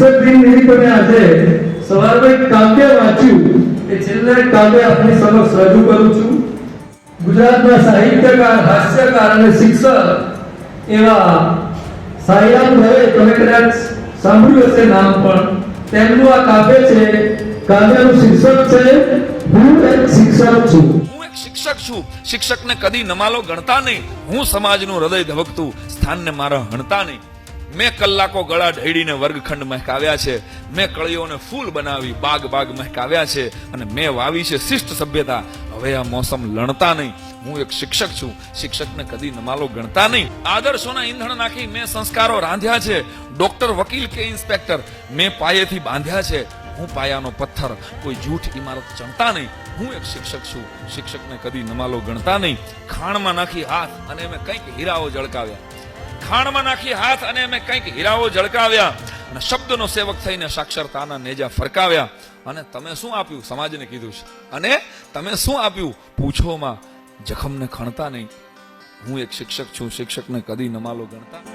શિક્ષક દિન નિમિત્તે આજે સવારમાં એક કાવ્ય વાંચ્યું એ છેલ્લે કાવ્ય આપની સમક્ષ રજૂ કરું છું. ગુજરાતના સાહિત્યકાર, હાસ્યકાર અને શિક્ષક એવા સાયરામ ભાઈ તમે કદાચ સાંભળ્યું હશે નામ પણ. તેમનું આ કાવ્ય છે, કાવ્યનું શીર્ષક છે, હું એક શિક્ષક છું. હું એક શિક્ષક છું. શિક્ષકને કદી નમાલો ગણતા નહીં. હું સમાજનું હૃદય ધબકતું, સ્થાનને મારા હણતા નહીં. મેં કલાકો ગળા ઢેડીને વર્ગખંડ મહેકાવ્યા છે. મેં કળીઓને ફૂલ બનાવી બાગ બાગ મહેકાવ્યા છે અને મેં વાવી છે શિષ્ટ સભ્યતા. હવે આ મોસમ લણતા નહીં. હું એક શિક્ષક છું. શિક્ષકને કદી નમાલો ગણતા નહીં. આદર્શોના ઈંધણ નાખી મેં સંસ્કારો રાંધ્યા છે. ડોક્ટર, વકીલ કે ઇન્સ્પેક્ટર, મેં પાયેથી બાંધ્યા છે. હું પાયાનો પથ્થર. કોઈ જૂઠ ઇમારત ચણતા નહીં. હું એક શિક્ષક છું. શિક્ષકને કદી નમાલો ગણતા નહીં. ખાણમાં નાખી હાથ અને મેં કંઈક હીરાઓ જળકાવ્યા. ખાણમાં નાખી હાથ અને અમે કંઈક હીરાઓ જળકાવ્યા અને શબ્દનો સેવક થઈને સાક્ષરતાના નેજા ફરકાવ્યા. અને તમે શું આપ્યું? સમાજને કીધું છે. અને તમે શું આપ્યું? પૂછોમાં જખમને ખણતા નહીં. હું એક શિક્ષક છું. શિક્ષકને કદી નમાલો ગણતા